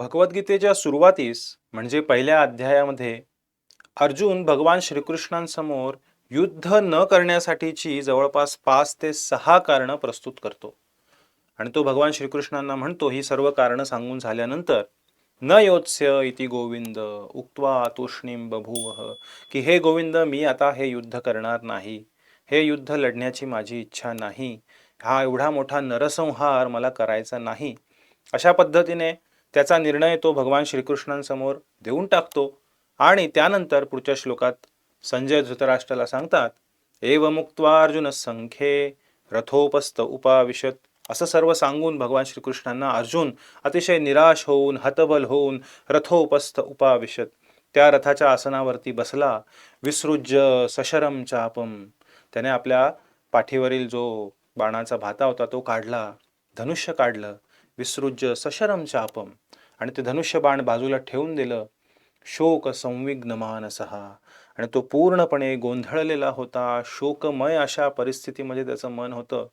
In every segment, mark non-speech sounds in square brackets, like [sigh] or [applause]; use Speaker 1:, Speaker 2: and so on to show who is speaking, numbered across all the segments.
Speaker 1: भगवद्गीतेच्या सुरुवातीस म्हणजे पहिल्या अध्यायामध्ये अर्जुन भगवान श्रीकृष्णांसमोर युद्ध न करण्यासाठीची जवळपास पाच ते सहा कारणं प्रस्तुत करतो. आणि तो भगवान श्रीकृष्णांना म्हणतो ही सर्व कारणं सांगून झाल्यानंतर न योत्स्य इति गोविंद उक्त्वा तूष्णीम बभूव की हे गोविंद मी आता हे युद्ध करणार नाही. हे युद्ध लढण्याची माझी इच्छा नाही. हा एवढा मोठा नरसंहार मला करायचा नाही. अशा पद्धतीने त्याचा निर्णय तो भगवान श्रीकृष्णांसमोर देऊन टाकतो. आणि त्यानंतर पुढच्या श्लोकात संजय धृतराष्ट्राला सांगतात एव मुक्त्वा अर्जुन संख्ये रथोपस्थ उपाविशत. असं सर्व सांगून भगवान श्रीकृष्णांना अर्जुन अतिशय निराश होऊन हतबल होऊन रथोपस्थ उपाविशत. त्या रथाच्या आसनावरती बसला विसृज्य सशरम चापम त्याने आपल्या पाठीवरील जो बाणाचा भाता होता तो काढला धनुष्य काढलं विसृज्य सशरम चापम आणि ते धनुष्य बाण बाजूला ठेवून दिलं. शोक संविग्न मानसहा आणि तो पूर्णपणे गोंधळलेला होता. शोकमय अशा परिस्थितीमध्ये त्याचं मन होतं.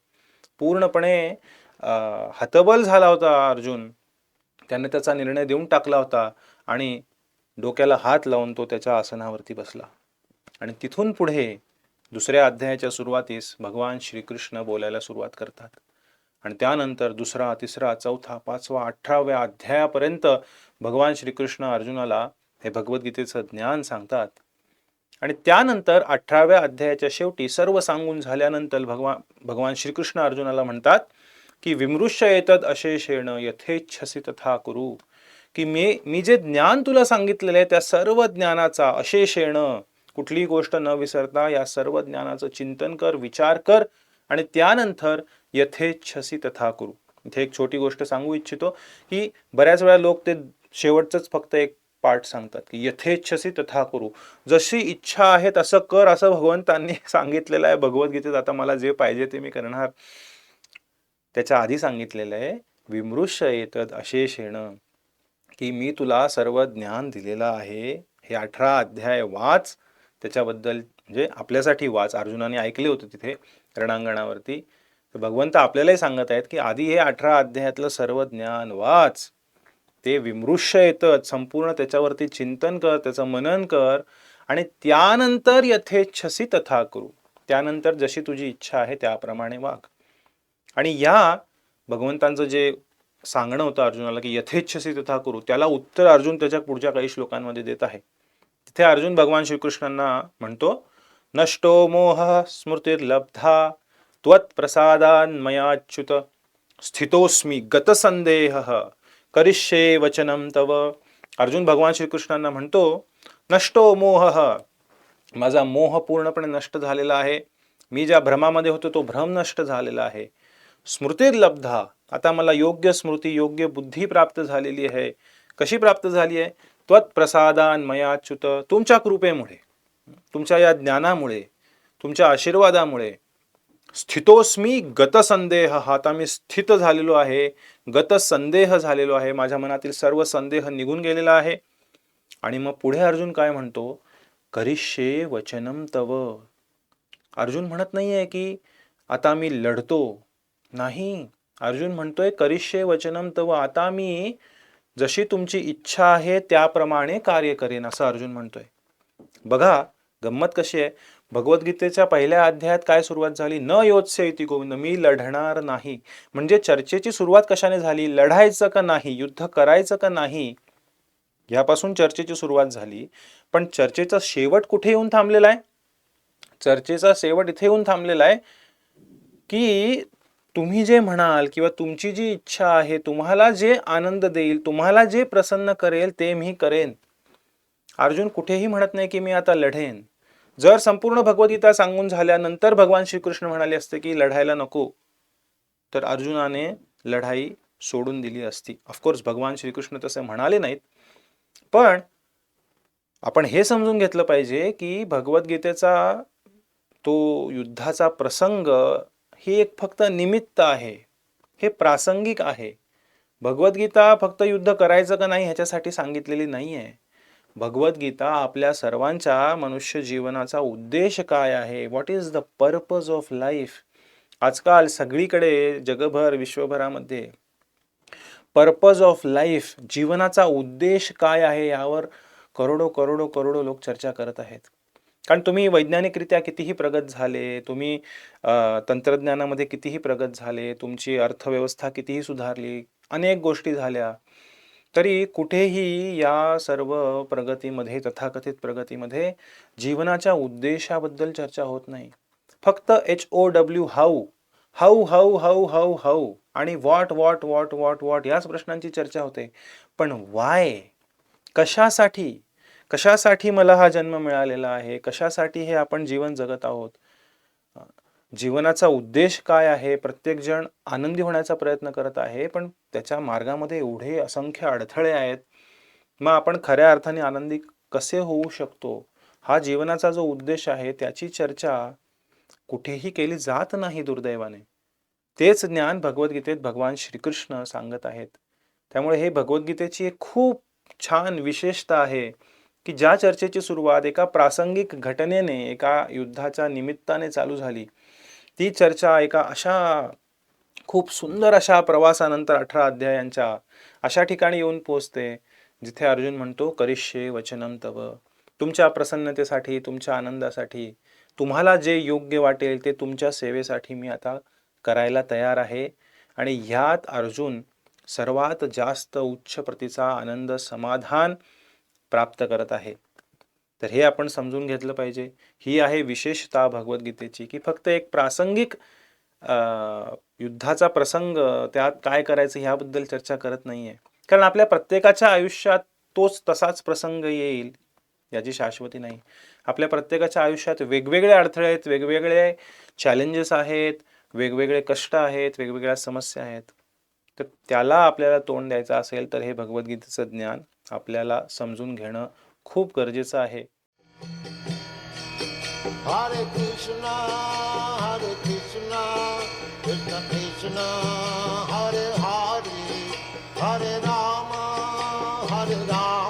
Speaker 1: पूर्णपणे हतबल झाला होता अर्जुन. त्याने त्याचा निर्णय देऊन टाकला होता आणि डोक्याला हात लावून तो त्याच्या आसनावरती बसला. आणि तिथून पुढे दुसऱ्या अध्यायाच्या सुरुवातीस भगवान श्रीकृष्ण बोलायला सुरुवात करतात. आणि त्यानंतर दुसरा तिसरा चौथा पाचवा अठराव्या अध्यायापर्यंत भगवान श्रीकृष्ण अर्जुनाला हे भगवद्गीतेचं ज्ञान सांगतात. आणि त्यानंतर अठराव्या अध्यायाच्या शेवटी सर्व सांगून झाल्यानंतर भगवान भगवान श्रीकृष्ण अर्जुनाला म्हणतात की विमृश्य येतद अशेषेण यथेच्छसी तथा कुरु. की मी मी जे ज्ञान तुला सांगितलेलं आहे त्या सर्व ज्ञानाचा अशेषेण कुठलीही गोष्ट न विसरता या सर्व ज्ञानाचं चिंतन कर विचार कर आणि त्यानंतर यथेच्छसी तथा करू. इथे एक छोटी गोष्ट सांगू इच्छितो की बऱ्याच वेळा लोक ते शेवटचंच फक्त एक पाठ सांगतात की यथेच्छसी तथा करू. जशी इच्छा आहे तसं कर असं भगवंतांनी [laughs] सांगितलेलं आहे. भगवद्गीतेत आता मला जे पाहिजे ते मी करणार. त्याच्या आधी सांगितलेलं आहे विमृश्य येतद अशेषेण की मी तुला सर्व ज्ञान दिलेलं आहे. हे अठरा अध्याय वाच. त्याच्याबद्दल म्हणजे आपल्यासाठी वाच. अर्जुनाने ऐकले होते तिथे रणांगणावरती. तर भगवंत आपल्यालाही सांगत आहेत की आधी हे अठरा अध्यायातलं सर्व ज्ञान वाच. ते विमृश्य येतं संपूर्ण त्याच्यावरती चिंतन कर त्याचं मनन कर आणि त्यानंतर यथेच्छसी तथा करू. त्यानंतर जशी तुझी इच्छा आहे त्याप्रमाणे वाग. आणि या भगवंतांचं जे सांगणं होतं अर्जुनाला की यथेच्छसी तथा करू त्याला उत्तर अर्जुन त्याच्या पुढच्या काही श्लोकांमध्ये देत आहे. तिथे अर्जुन भगवान श्रीकृष्णांना म्हणतो नष्टो मोह स्मृतीर्लब्धा त्वत्प्रसादान्मयाच्युत। स्थितोस्मी गतसंदेह करिष्ये वचनम तव। अर्जुन भगवान श्रीकृष्णांना म्हणतो नष्टो मोह। माझा मोह पूर्णपणे नष्ट झालेला आहे. मी ज्या भ्रमामध्ये होतो तो भ्रम नष्ट झालेला आहे. स्मृतीर्लब्धा। आता मला योग्य स्मृती योग्य बुद्धी प्राप्त झालेली आहे. कशी प्राप्त झाली आहे? त्वत्प्रसादान मयाच्युत तुमच्या कृपेमुळे तुमच्या या ज्ञानामुळे तुमच्या आशीर्वादामुळे स्थितोस्मी गतसंदेह हा आता मी स्थित झालेलो आहे गतसंदेह झालेलो आहे माझ्या मनातील सर्व संदेह निघून गेलेला आहे. आणि मग पुढे अर्जुन काय म्हणतो? करिष्ये वचनम तव. अर्जुन म्हणत नाहीये की आता मी लढतो. नाही अर्जुन म्हणतोय करिष्ये वचनम तव आता मी जशी तुमची इच्छा आहे त्याप्रमाणे कार्य करेन असं अर्जुन म्हणतोय. बघा गंमत कशी आहे? भगवद्गीतेच्या पहिल्या अध्यायात काय सुरुवात झाली? न योत्स्य इति गोविंद मी लढणार नाही. म्हणजे चर्चेची सुरुवात कशाने झाली? लढायचं का नाही? युद्ध करायचं का नाही? यापासून चर्चेची सुरुवात झाली. पण चर्चेचा शेवट कुठे येऊन थांबलेला आहे? चर्चेचा शेवट इथे येऊन थांबलेला आहे की तुम्ही जे म्हणाल किंवा तुमची जी इच्छा आहे तुम्हाला जे आनंद देईल तुम्हाला जे प्रसन्न करेल ते मी करेन. अर्जुन कुठेही म्हणत नाही की मी आता लढेन. जर संपूर्ण भगवद्गीता सांगून झाल्यानंतर भगवान श्रीकृष्ण म्हणाले असते की लढायला नको तर अर्जुनाने लढाई सोडून दिली असती. ऑफकोर्स भगवान श्रीकृष्ण तसे म्हणाले नाहीत पण आपण हे समजून घेतलं पाहिजे की भगवद्गीतेचा तो युद्धाचा प्रसंग ही एक फक्त निमित्त आहे हे प्रासंगिक आहे. भगवद्गीता फक्त युद्ध करायचं का नाही ह्याच्यासाठी सांगितलेली नाही आहे भगवद्गीता आपल्या सर्वांच्या मनुष्य जीवनाचा उद्देश काय आहे? What is the purpose of life आजकाल सगळीकडे जगभर विश्वभरामध्ये पर्पज ऑफ लाईफ जीवनाचा उद्देश काय आहे यावर करोडो करोडो करोडो लोक चर्चा करत आहेत. कारण तुम्ही वैज्ञानिकरित्या कितीही प्रगत झाले तुम्ही तंत्रज्ञानामध्ये कितीही प्रगत झाले तुमची अर्थव्यवस्था कितीही सुधारली अनेक गोष्टी झाल्या. तरी कुठेही या सर्व प्रगतीमध्ये तथाकथित प्रगतीमध्ये जीवनाच्या उद्देशाबद्दल चर्चा होत नाही. फक्त H O W how how how how how how आणि what what what what what याच प्रश्नांची चर्चा होते. पण वाय कशासाठी? कशासाठी मला हा जन्म मिळालेला आहे? कशासाठी हे आपण जीवन जगत आहोत? जीवनाचा उद्देश काय आहे? प्रत्येक जण आनंदी होण्याचा प्रयत्न करत आहे पण त्याच्या मार्गामध्ये एवढे असंख्य अडथळे आहेत. मग आपण खऱ्या अर्थाने आनंदी कसे होऊ शकतो? हा जीवनाचा जो उद्देश आहे त्याची चर्चा कुठेही केली जात नाही दुर्दैवाने. तेच ज्ञान भगवद्गीतेत भगवान श्रीकृष्ण सांगत आहेत. त्यामुळे हे भगवद्गीतेची एक खूप छान विशेषता आहे की ज्या चर्चेची सुरुवात एका प्रासंगिक घटनेने एका युद्धाच्या निमित्ताने चालू झाली. ती चर्चा एका अशा खूप सुंदर अशा प्रवासानंतर अठरा अध्यायांच्या अशा ठिकाणी येऊन पोहोचते जिथे अर्जुन म्हणतो करिष्ये वचनम तव. तुमच्या प्रसन्नतेसाठी तुमच्या आनंदासाठी तुम्हाला जे योग्य वाटेल ते तुमच्या सेवेसाठी मी आता करायला तयार आहे. आणि ह्यात अर्जुन सर्वात जास्त उच्च प्रतीचा आनंद समाधान प्राप्त करत आहे. तर हे आपण समजून घेतलं पाहिजे. ही आहे विशेषता भगवद्गीतेची की फक्त एक प्रासंगिक युद्धाचा प्रसंग त्यात काय करायचं ह्याबद्दल चर्चा करत नाही आहे कारण आपल्या प्रत्येकाच्या आयुष्यात तोच तसाच प्रसंग येईल याची शाश्वती नाही. आपल्या प्रत्येकाच्या आयुष्यात वेगवेगळे अडथळे आहेत वेगवेगळे चॅलेंजेस आहेत वेगवेगळे कष्ट आहेत वेगवेगळ्या समस्या आहेत. तर त्याला आपल्याला तोंड द्यायचं असेल तर हे भगवद्गीतेचं ज्ञान आपल्याला समजून घेणं खूप गरजेचं आहे.
Speaker 2: हरे कृष्णा हरे कृष्णा कृष्ण कृष्णा हरे हरे हरे राम हरे राम.